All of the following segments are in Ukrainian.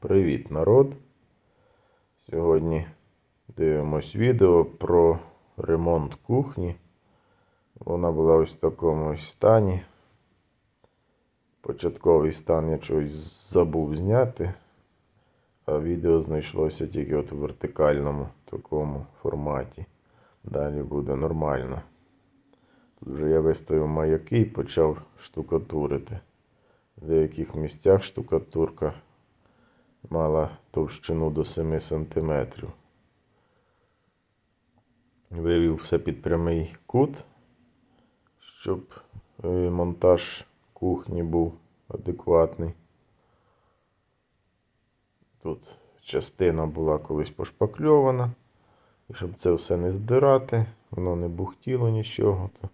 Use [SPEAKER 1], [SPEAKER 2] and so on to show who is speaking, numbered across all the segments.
[SPEAKER 1] Привіт, народ! Сьогодні дивимось відео про ремонт кухні. Вона була ось в такому стані. Початковий стан я чогось забув зняти, а відео знайшлося тільки от в вертикальному такому форматі. Далі буде нормально. Тут вже я виставив маяки і почав штукатурити. В деяких місцях штукатурка мала товщину до 7 см. Вивів все під прямий кут, щоб е, монтаж кухні був адекватний. Тут частина була колись пошпакльована. І щоб це все не здирати, воно не бухтіло нічого, то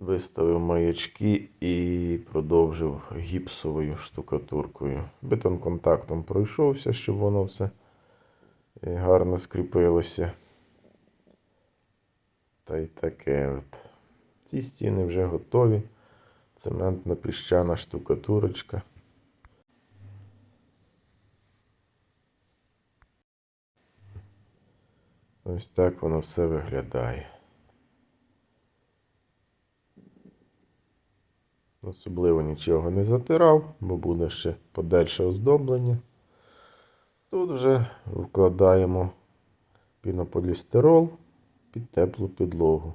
[SPEAKER 1] виставив маячки і продовжив гіпсовою штукатуркою. Бетонконтактом пройшовся, щоб воно все е, гарно скріпилося. Та й таке от. Ці стіни вже готові. Цементна піщана штукатурочка. Ось так воно все виглядає. Особливо нічого не затирав, бо буде ще подальше оздоблення. Тут вже вкладаємо пінополістирол під теплу підлогу.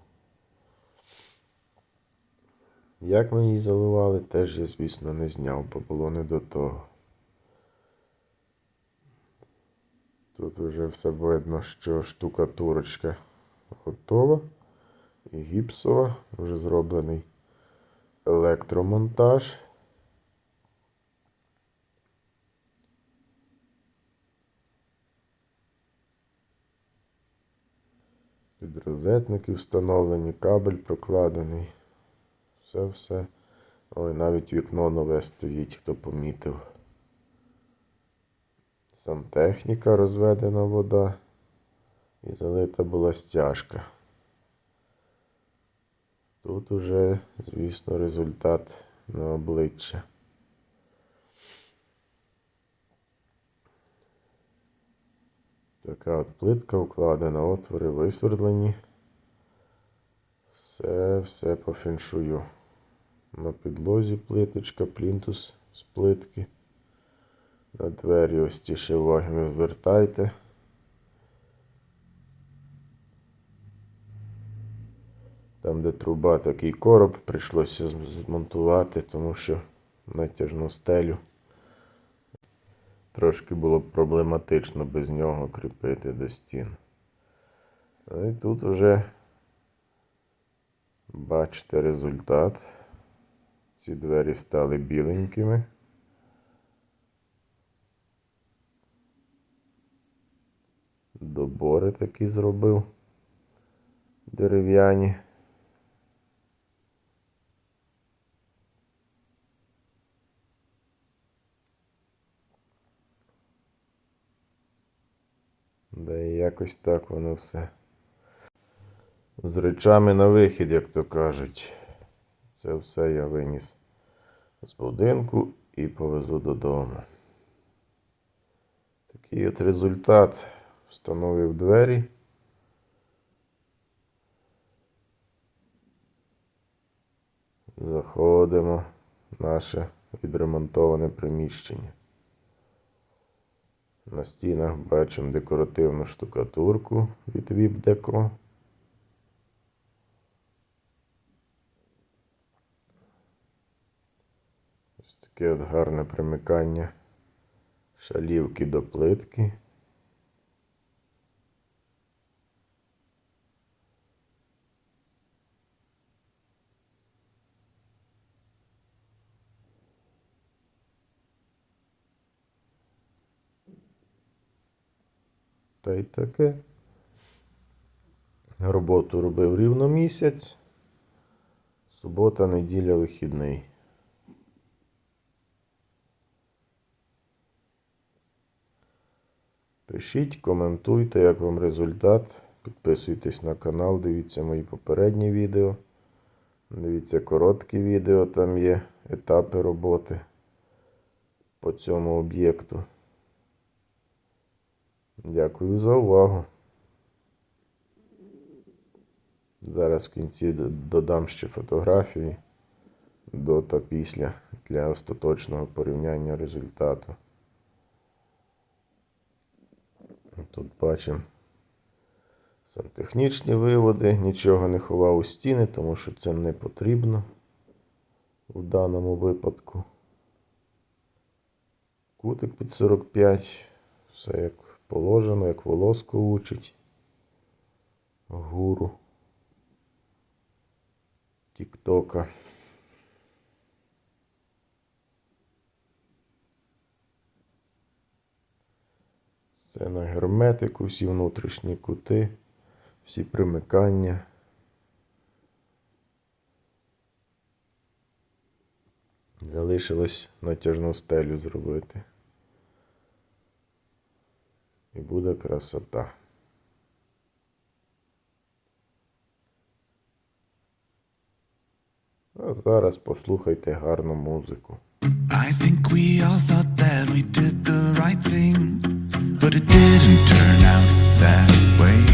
[SPEAKER 1] Як ми її заливали, теж я, звісно, не зняв, бо було не до того. Тут вже все видно, що штукатурочка готова і гіпсова, вже зроблений електромонтаж. Підрозетники встановлені, кабель прокладений. Все-все. Ой, навіть вікно нове стоїть, хто помітив. Сантехніка розведена вода. І залита була стяжка. Тут уже, звісно, результат на обличчя. Така от плитка укладена, отвори висвердлені. Все, все по феншую. На підлозі плиточка, плінтус з плитки. На двері ось ті ще уваги не звертайте. Там, де труба, такий короб, прийшлося змонтувати, тому що натяжну стелю. Трошки було проблематично без нього кріпити до стін. Ну і тут вже бачите результат. Ці двері стали біленькими. Добори такі зробив дерев'яні. Да і якось так воно все. З речами на вихід, як то кажуть. Це все я виніс з будинку і повезу додому. Такий от результат. Встановив двері. Заходимо в наше відремонтоване приміщення. На стінах бачимо декоративну штукатурку від Віпдеко. Ось таке от гарне примикання шалівки до плитки. Та й таке. Роботу робив рівно місяць. Субота, неділя, вихідний. Пишіть, коментуйте, як вам результат. Підписуйтесь на канал, дивіться мої попередні відео. Дивіться короткі відео, там є етапи роботи. по цьому об'єкту. Дякую за увагу. Зараз в кінці додам ще фотографії до та після для остаточного порівняння результату. Тут бачимо сантехнічні виводи, нічого не ховав у стіни, тому що це не потрібно в даному випадку. Кутик під 45, все як положено, як волоско учить. Гуру. Тіктока. Все на герметику, всі внутрішні кути, всі примикання. Залишилось натяжну стелю зробити. І буде красота. А зараз послухайте гарну музику.
[SPEAKER 2] I think we all thought that we did the right thing, but it didn't turn out that way.